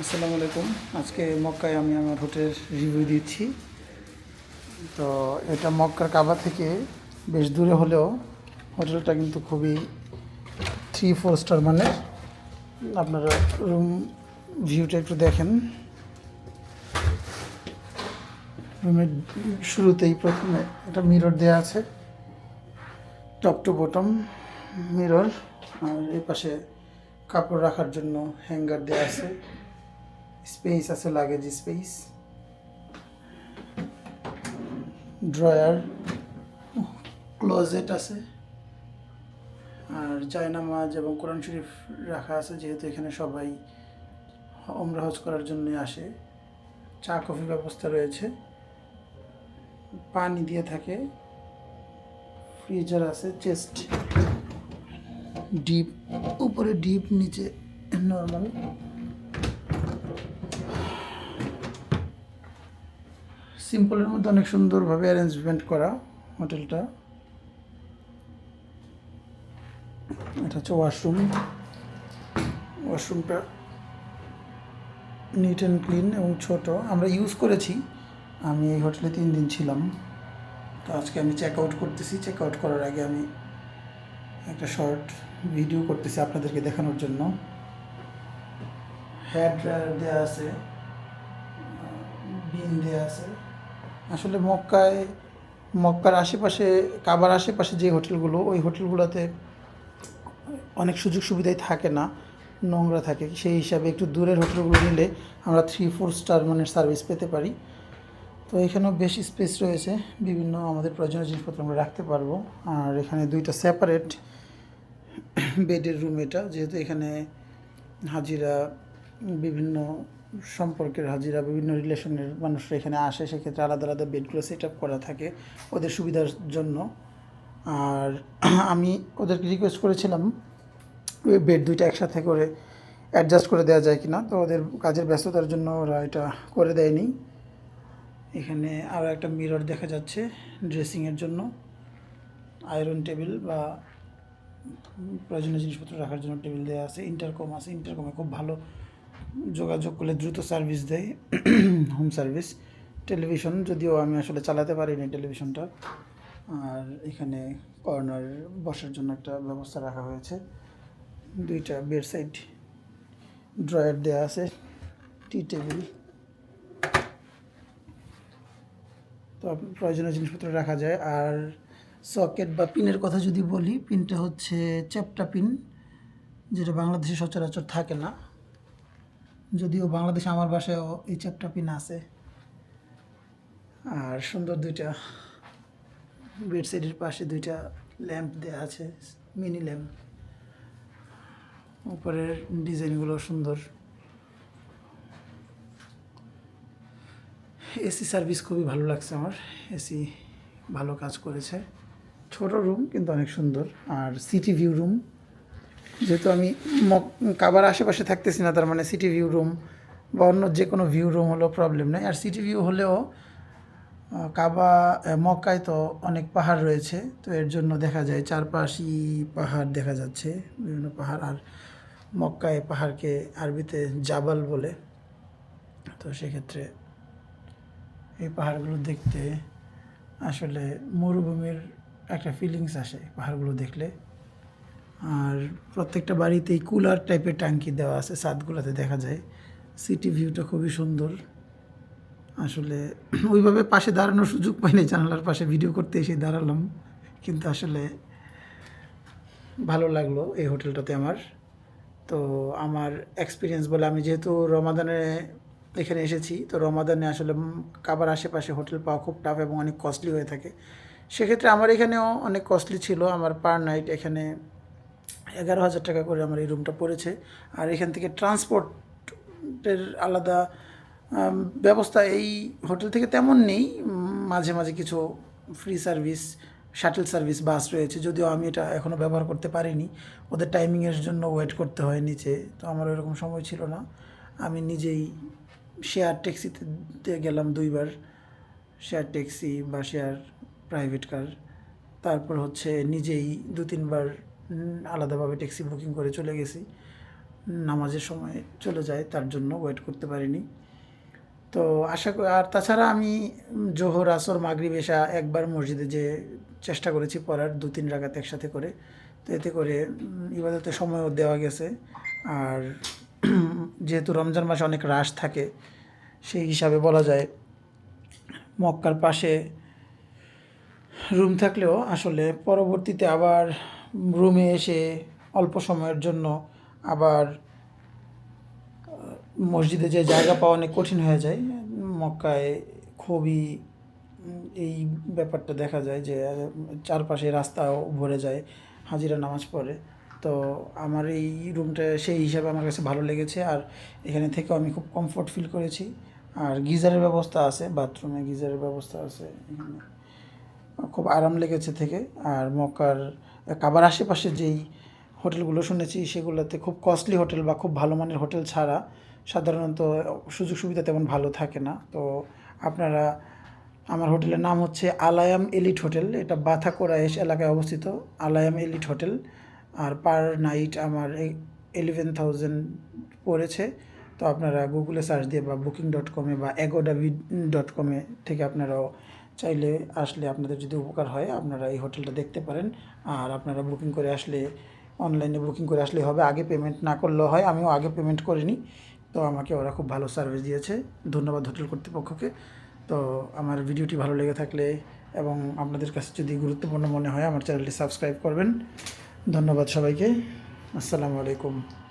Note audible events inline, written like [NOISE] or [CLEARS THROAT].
আসসালামু আলাইকুম। আজকে মক্কায় আমি আমার হোটেলের রিভিউ দিচ্ছি। তো এটা মক্কার কাবা থেকে বেশ দূরে হলেও হোটেলটা কিন্তু খুবই থ্রি ফোর স্টার মানের। আপনারা রুম ভিউটা একটু দেখেন। রুমের শুরুতেই প্রথমে একটা মিরর দেওয়া আছে। টপ টু বটম মিরর আর এই পাশে কাপড় রাখার জন্য হ্যাঙ্গার দেওয়া আছে। স্পেস আছে, লাগেজ স্পেস। ড্রয়ার, ক্লোজেট আছে। আর জায়নামাজ এবং কোরআন শরীফ রাখা আছে, যেহেতু এখানে সবাই ওমরা হজ করার জন্যই আসে। চা, কফি ব্যবস্থা রয়েছে। পানি দিয়ে থাকে। ফ্রিজার আছে, চেস্ট। ডিপ, উপরে ডিপ, নিচে নর্মাল সিম্পলের মধ্যে অনেক সুন্দরভাবে অ্যারেঞ্জমেন্ট করা হোটেলটা। এটা হচ্ছে ওয়াশরুম ওয়াশরুমটা নিট অ্যান্ড ক্লিন এবং ছোট। আমরা ইউজ করেছি। আমি এই হোটেলে তিন দিন ছিলাম। তো আজকে আমি চেক আউট করতেছি। চেক আউট করার আগে আমি একটা শর্ট ভিডিও করতেছি আপনাদেরকে দেখানোর জন্য। হেয়ার ড্রায়ার দেওয়া আছে। বিন দেওয়া আছে। আসলে মক্কায়, মক্কার আশেপাশে, কাবার আশেপাশে যে হোটেলগুলো, ওই হোটেলগুলোতে অনেক সুযোগ সুবিধাই থাকে না, নোংরা থাকে। সেই হিসাবে একটু দূরের হোটেলগুলো নিলে আমরা থ্রি ফোর স্টার মানের সার্ভিস পেতে পারি। তো এখানেও বেশি স্পেস রয়েছে, বিভিন্ন আমাদের প্রয়োজনীয় জিনিসপত্র আমরা রাখতে পারব। আর এখানে দুইটা সেপারেট বেডের রুম এটা, যেহেতু এখানে হাজিরা, বিভিন্ন সম্পর্কের হাজিরা, বিভিন্ন রিলেশনের মানুষরা এখানে আসে, সেক্ষেত্রে আলাদা আলাদা বেডগুলো সেট আপ করা থাকে ওদের সুবিধার জন্য। আর [CLEARS THROAT] আমি ওদেরকে রিকোয়েস্ট করেছিলাম, ওই বেড দুইটা একসাথে করে অ্যাডজাস্ট করে দেওয়া যায় কিনা, তো ওদের কাজের ব্যস্ততার জন্য ওরা এটা করে দেয়নি। এখানে আরও একটা মিরর দেখা যাচ্ছে ড্রেসিংয়ের জন্য। আয়রন টেবিল বা প্রয়োজনীয় জিনিসপত্র রাখার জন্য টেবিল দেওয়া আছে। ইন্টারকম আছে। ইন্টারকমে খুব ভালো যোগাযোগ করলে দ্রুত সার্ভিস দেয় হোম সার্ভিস টেলিভিশন যদিও আমি আসলে চালাতে পারিনি টেলিভিশনটা আর এখানে কর্নার বসার জন্য একটা ব্যবস্থা রাখা হয়েছে। দুইটা বেড সাইড ড্রয়ার দেওয়া আছে টি টেবিল তো প্রয়োজনীয় জিনিসপত্র রাখা যায়। আর সকেট বা পিনের কথা যদি বলি পিনটা হচ্ছে চ্যাপটা পিন যেটা বাংলাদেশে সচরাচর থাকে না। যদিও বাংলাদেশে আমার বাসায়ও এই চ্যাপটা পিন আছে। আর সুন্দর দুইটা বেডসাইডের পাশে দুইটা ল্যাম্প দেওয়া আছে মিনি ল্যাম্প উপরের ডিজাইনগুলো সুন্দর। এসি সার্ভিস খুবই ভালো লাগছে আমার। এসি ভালো কাজ করেছে। ছোট রুম কিন্তু অনেক সুন্দর। আর সিটি ভিউ রুম যেহেতু আমি কাবার আশেপাশে থাকতেছি না, তার মানে সিটি ভিউ রুম বা অন্য যে কোনো ভিউ রুম হলেও প্রবলেম নেই। আর সিটি ভিউ হলেও কাবা মক্কায় তো অনেক পাহাড় রয়েছে, তো এর জন্য দেখা যায় চারপাশই পাহাড় দেখা যাচ্ছে, বিভিন্ন পাহাড়। আর মক্কায় পাহাড়কে আরবিতে জাবাল বলে, তো সেক্ষেত্রে এই পাহাড়গুলো দেখতে আসলে মরুভূমির একটা ফিলিংস আসে পাহাড়গুলো দেখলে। আর প্রত্যেকটা বাড়িতেই কুলার টাইপের ট্যাঙ্কি দেওয়া আছে ছাদগুলোতে দেখা যায়। সিটি ভিউটা খুবই সুন্দর। আসলে [CLEARS THROAT] ওইভাবে পাশে দাঁড়ানোর সুযোগ পাইনি জানালার পাশে ভিডিও করতে এসে দাঁড়ালাম। কিন্তু আসলে ভালো লাগল এই হোটেলটাতে আমার। তো আমার এক্সপিরিয়েন্স বলে আমি যেহেতু রমাদানে এখানে এসেছি, তো রমাদানে আসলে কাবার আশেপাশে হোটেল পাওয়া খুব টাফ এবং অনেক কস্টলি হয়ে থাকে। সেক্ষেত্রে আমার এখানেও অনেক কস্টলি ছিল। আমার পার নাইট এখানে এগারো হাজার টাকা করে আমার এই রুমটা পড়েছে। আর এখান থেকে ট্রান্সপোর্টের আলাদা ব্যবস্থা এই হোটেল থেকে তেমন নেই। মাঝে মাঝে কিছু free service shuttle service bus রয়েছে। যদিও আমি এটা এখনও ব্যবহার করতে পারিনি। ওদের টাইমিংয়ের জন্য ওয়েট করতে হয় নিচে। তো আমার ওইরকম সময় ছিল না। আমি নিজেই শেয়ার ট্যাক্সিতে গেলাম দুইবার। শেয়ার ট্যাক্সি বা শেয়ার প্রাইভেট কার তারপর হচ্ছে নিজেই দু তিনবার আলাদাভাবে ট্যাক্সি বুকিং করে চলে গেছি। নামাজের সময় চলে যায়, তার জন্য ওয়েট করতে পারিনি। তো আশা করি আর তাছাড়া আমি জোহর, আসর, মাগরিব, এশা একবার মসজিদে যে চেষ্টা করেছি পড়ার দু তিন রাগাত একসাথে করে। তো এতে করে ইবাদতে সময়ও দেওয়া গেছে। আর [CLEARS THROAT] যেহেতু রমজান মাসে অনেক রাশ থাকে, সেই হিসাবে বলা যায়, মক্কার পাশে রুম থাকলেও আসলে পরবর্তীতে আবার রুমে এসে অল্প সময়ের জন্য আবার মসজিদে যে জায়গা পাওয়া অনেক কঠিন হয়ে যায়, মক্কায় খুবই এই ব্যাপারটা দেখা যায় যে চারপাশে রাস্তাও ভরে যায়, হাজিরা নামাজ পড়ে। তো আমার এই রুমটা সেই হিসাবে আমার কাছে ভালো লেগেছে আর এখানে থেকেও আমি খুব কমফোর্ট ফিল করেছি। আর গিজারের ব্যবস্থা আছে, বাথরুমে গিজারের ব্যবস্থা আছে, এখানে। খুব আরাম লেগেছে থেকে। আর মক্কার কাবার আশেপাশে যেই হোটেলগুলো শুনেছি, সেগুলোতে খুব কস্টলি হোটেল বা খুব ভালো মানের হোটেল ছাড়া সাধারণত সুযোগ সুবিধা তেমন ভালো থাকে না। তো আপনারা, আমার হোটেলের নাম হচ্ছে আলায়াম এলিট হোটেল। এটা বাথা কোরাইশ এলাকায় অবস্থিত, আলায়াম এলিট হোটেল। আর পার নাইট আমার এলেভেন থাউজেন্ড পড়েছে। তো আপনারা গুগলে সার্চ দিয়ে বা বুকিং ডট কমে বা এগোডাভি ডট কমে থেকে আপনারাও চাইলে আসলে আপনাদের যদি উপকার হয়, আপনারা এই হোটেলটা দেখতে পারেন। আর আপনারা বুকিং করে আসলে অনলাইনে বুকিং করে আসলে হবে। আগে পেমেন্ট না করলেও হয়, আমিও আগে পেমেন্ট করিনি। তো আমাকে ওরা খুব ভালো সার্ভিস দিয়েছে। ধন্যবাদ হোটেল কর্তৃপক্ষকে। তো আমার ভিডিওটি ভালো লেগে থাকলে এবং আপনাদের কাছে যদি গুরুত্বপূর্ণ মনে হয়, আমার চ্যানেলটি সাবস্ক্রাইব করবেন। ধন্যবাদ সবাইকে। আসসালামু আলাইকুম।